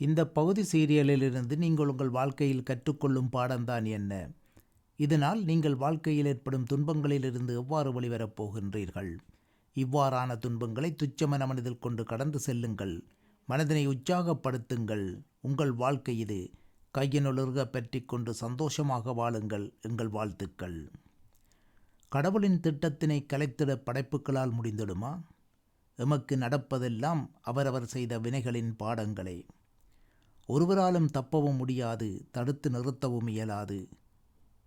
இந்த பகுதி சீரியலிலிருந்து நீங்கள் உங்கள் வாழ்க்கையில் கற்றுக்கொள்ளும் பாடம்தான் என்ன? இதனால் நீங்கள் வாழ்க்கையில் ஏற்படும் துன்பங்களிலிருந்து எவ்வாறு வெளிவரப் போகின்றீர்கள்? இவ்வாறான துன்பங்களை துச்சமன மனதில் கொண்டு கடந்து செல்லுங்கள். மனதினை உற்சாகப்படுத்துங்கள். உங்கள் வாழ்க்கை இது கையினுலர்க பற்றி கொண்டு சந்தோஷமாக வாழுங்கள் எங்கள் வாழ்த்துக்கள். கடவுளின் திட்டத்தினை கலைத்திட படைப்புகளால் முடிந்திடுமா? எமக்கு நடப்பதெல்லாம் அவரவர் செய்த வினைகளின் பாடங்களே. ஒருவராலும் தப்பவும் முடியாது தடுத்து நிறுத்தவும் இயலாது.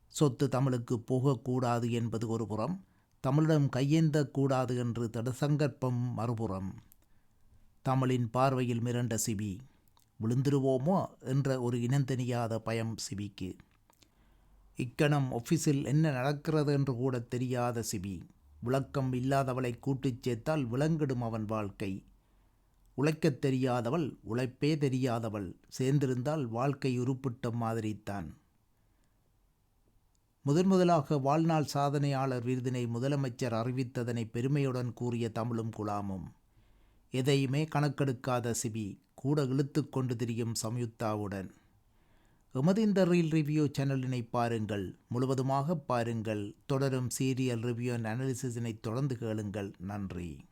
சொத்து தமிழுக்கு போகக்கூடாது என்பது ஒரு புறம் தமிழிடம் கையேந்தக்கூடாது என்று தடசங்கற்பம் மறுபுறம். தமிழின் பார்வையில் மிரண்ட சிபி விழுந்துருவோமோ என்ற ஒரு இனந்தெரியாத பயம் சிபிக்கு. இக்கணம் ஆஃபீஸில் என்ன நடக்கிறது என்று கூட தெரியாத சிபி விளக்கம் இல்லாதவளை கூட்டிச் சேர்த்தால் விளங்கிடும் அவன் வாழ்க்கை. உழைக்கத் தெரியாதவள் உழைப்பே தெரியாதவள். சேர்ந்திருந்தால் வாழ்க்கை உருப்பிட்ட மாதிரித்தான். முதன் முதலாக வாழ்நாள் சாதனையாளர் விருதினை முதலமைச்சர் அறிவித்ததனை பெருமையுடன் கூறிய தமிழும் குலாமும் எதையுமே கணக்கெடுக்காத சிபி கூட இழுத்து கொண்டு திரியும் சம்யுக்தாவுடன். எமது இந்த ரீல் ரிவ்யூ சேனலினை பாருங்கள் முழுவதுமாக பாருங்கள் தொடரும் சீரியல் ரிவ்யூ அண்ட் அனாலிசிஸினை தொடர்ந்து கேளுங்கள். நன்றி.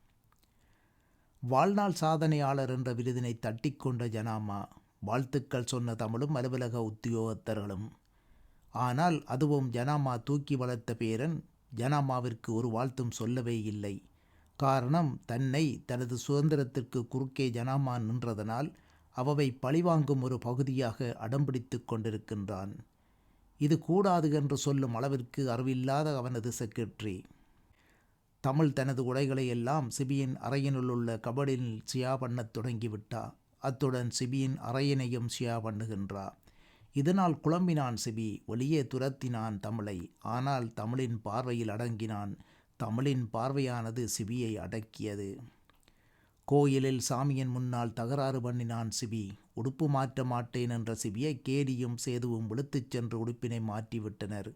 வாழ்நாள் சாதனையாளர் என்ற விருதினை தட்டிக்கொண்ட ஜனாமா வாழ்த்துக்கள் சொன்ன தமிழும் அலுவலக உத்தியோகத்தர்களும். ஆனால் அதுவும் ஜனாமா தூக்கி வளர்த்த பேரன் ஜனாமாவிற்கு ஒரு வாழ்த்தும் சொல்லவே இல்லை. காரணம் தன்னை தனது சுதந்திரத்திற்கு குறுக்கே ஜனாமா நின்றதனால் அவவை பழிவாங்கும் ஒரு பகுதியாக அடம்பிடித்து கொண்டிருக்கின்றான். இது கூடாது என்று சொல்லும் அளவிற்கு அறிவில்லாத அவனது செக்ரட்டரி. தமிழ் தனது உடைகளை எல்லாம் சிபியின் அறையினுள்ள கபடில் சியா பண்ணத் தொடங்கிவிட்டா. அத்துடன் சிபியின் அறையினையும் சியா பண்ணுகின்றா. இதனால் குழம்பினான் சிபி வெளியே துரத்தினான் தமிழை. ஆனால் தமிழின் பார்வையில் அடங்கினான். தமிழின் பார்வையானது சிபியை அடக்கியது. கோயிலில் சாமியின் முன்னால் தகராறு பண்ணினான் சிபி. உடுப்பு மாற்ற மாட்டேன் என்ற சிபியை கேடியும் சேதுவும் விழுத்துச் சென்று உடுப்பினை மாற்றிவிட்டனர்.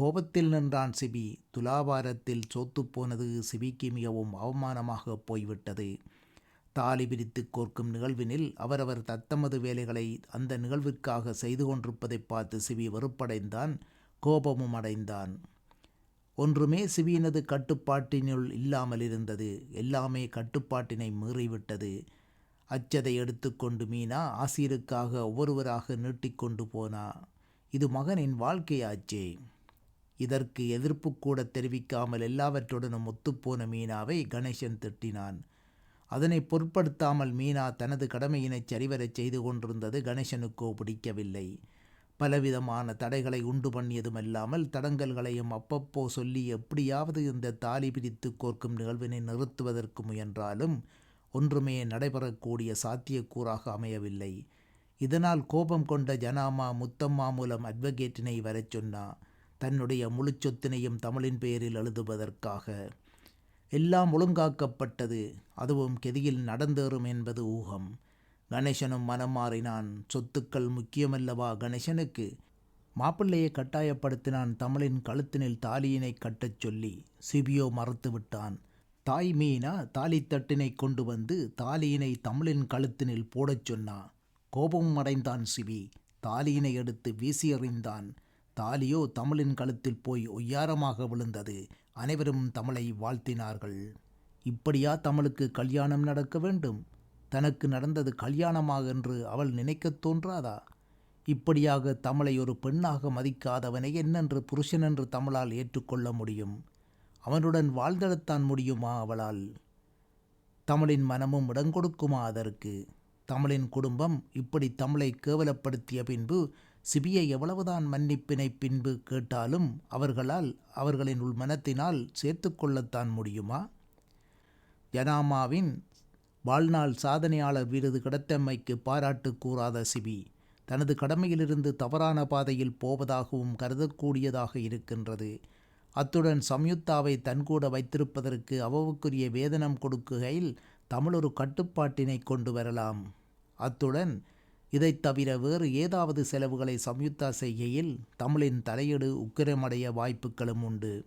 கோபத்தில் நின்றான் சிபி. துலாபாரத்தில் சோத்துப்போனது சிபிக்கு மிகவும் அவமானமாக போய்விட்டது. தாலி பிரித்து கோர்க்கும் நிகழ்வினில் அவரவர் தத்தமது வேலைகளை அந்த நிகழ்விற்காக செய்து கொண்டிருப்பதைப் பார்த்து சிவி வெறுப்படைந்தான் கோபமும் அடைந்தான். ஒன்றுமே சிவியினது கட்டுப்பாட்டினுள் இல்லாமல் இருந்தது. எல்லாமே கட்டுப்பாட்டினை மீறிவிட்டது. அச்சதை எடுத்துக்கொண்டு மீனா ஆசிரியருக்காக ஒவ்வொருவராக நீட்டிக்கொண்டு போனா. இது மகனின் வாழ்க்கையாச்சே. இதற்கு எதிர்ப்பு கூட தெரிவிக்காமல் எல்லாவற்றுடனும் ஒத்துப்போன மீனாவை கணேசன் திட்டினான். அதனை பொருட்படுத்தாமல் மீனா தனது கடமையினை சரிவரச் செய்து கொண்டிருந்தது கணேசனுக்கோ பிடிக்கவில்லை. பலவிதமான தடைகளை உண்டு பண்ணியதுமல்லாமல் தடங்கல்களையும் அப்பப்போ சொல்லி எப்படியாவது இந்த தாலி பிரித்து கோர்க்கும் நிகழ்வினை நிறுத்துவதற்கு முயன்றாலும் ஒன்றுமே நடைபெறக்கூடிய சாத்தியக்கூறாக அமையவில்லை. இதனால் கோபம் கொண்ட ஜனாமா முத்தம்மா மூலம் அட்வொகேட்டினை வரச் சொன்னா தன்னுடைய முழு சொத்தினையும் தமிழின் பெயரில் எழுதுவதற்காக. எல்லாம் ஒழுங்காக்கப்பட்டது அதுவும் கெதியில் நடந்தேறும் என்பது ஊகம். கணேசனும் மனம் மாறினான் சொத்துக்கள் முக்கியமல்லவா கணேசனுக்கு? மாப்பிள்ளையை கட்டாயப்படுத்தினான் தமிழின் கழுத்தினில் தாலியினை கட்டச் சொல்லி சிபியோ மறுத்துவிட்டான். தாய் மீனா தாலித்தட்டினை கொண்டு வந்து தாலியினை தமிழின் கழுத்தினில் போடச் சொன்னா. கோபம் அடைந்தான் சிபி தாலியினை எடுத்து வீசி எறிந்தான். தாலியோ தமிழின் கழுத்தில் போய் ஒய்யாரமாக விழுந்தது. அனைவரும் தமிழை வாழ்த்தினார்கள். இப்படியா தமிழுக்கு கல்யாணம் நடக்க வேண்டும்? தனக்கு நடந்தது கல்யாணமாக என்று அவள் நினைக்கத் தோன்றாதா? இப்படியாக தமிழை ஒரு பெண்ணாக மதிக்காதவனை என்னென்று புருஷனென்று தமிழால் ஏற்றுக்கொள்ள முடியும்? அவனுடன் வாழ்ந்தெடுத்தான் முடியுமா அவளால்? தமிழின் மனமும் இடங்கொடுக்குமா அதற்கு? தமிழின் குடும்பம் இப்படி தமிழை கேவலப்படுத்திய பின்பு சிபியை எவ்வளவுதான் மன்னிப்பினை பின்பு கேட்டாலும் அவர்களால் அவர்களின் உள் மனத்தினால் சேர்த்து கொள்ளத்தான் முடியுமா? ஜனாமாவின் வாழ்நாள் சாதனையாளர் விருது கிடைத்தமைக்கு பாராட்டு கூறாத சிபி தனது கடமையிலிருந்து தவறான பாதையில் போவதாகவும் கருதக்கூடியதாக இருக்கின்றது. அத்துடன் சம்யுக்தாவை தன்கூட வைத்திருப்பதற்கு அவவுக்குரிய வேதனம் கொடுக்குகையில் தமிழ் ஒரு கட்டுப்பாட்டினை கொண்டு வரலாம். அத்துடன் இதைத் தவிர வேறு ஏதாவது செலவுகளை சம்யுக்தா செய்கையில் தமிழின் தலையீடு உக்கிரமடைய வாய்ப்புகளும் உண்டு.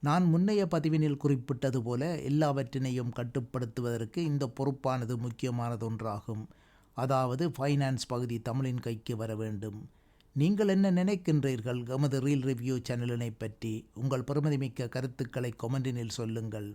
நான் முன்னைய பதிவினில் குறிப்பிட்டது போல எல்லாவற்றினையும் கட்டுப்படுத்துவதற்கு இந்த பொறுப்பானது முக்கியமானதொன்றாகும். அதாவது ஃபைனான்ஸ் பகுதி தமிழின் கைக்கு வர வேண்டும். நீங்கள் என்ன நினைக்கின்றீர்கள்? எமது ரீல் ரிவ்யூ சேனலினை பற்றி. உங்கள் பெருமதிமிக்க கருத்துக்களை கொமெண்டினில் சொல்லுங்கள்.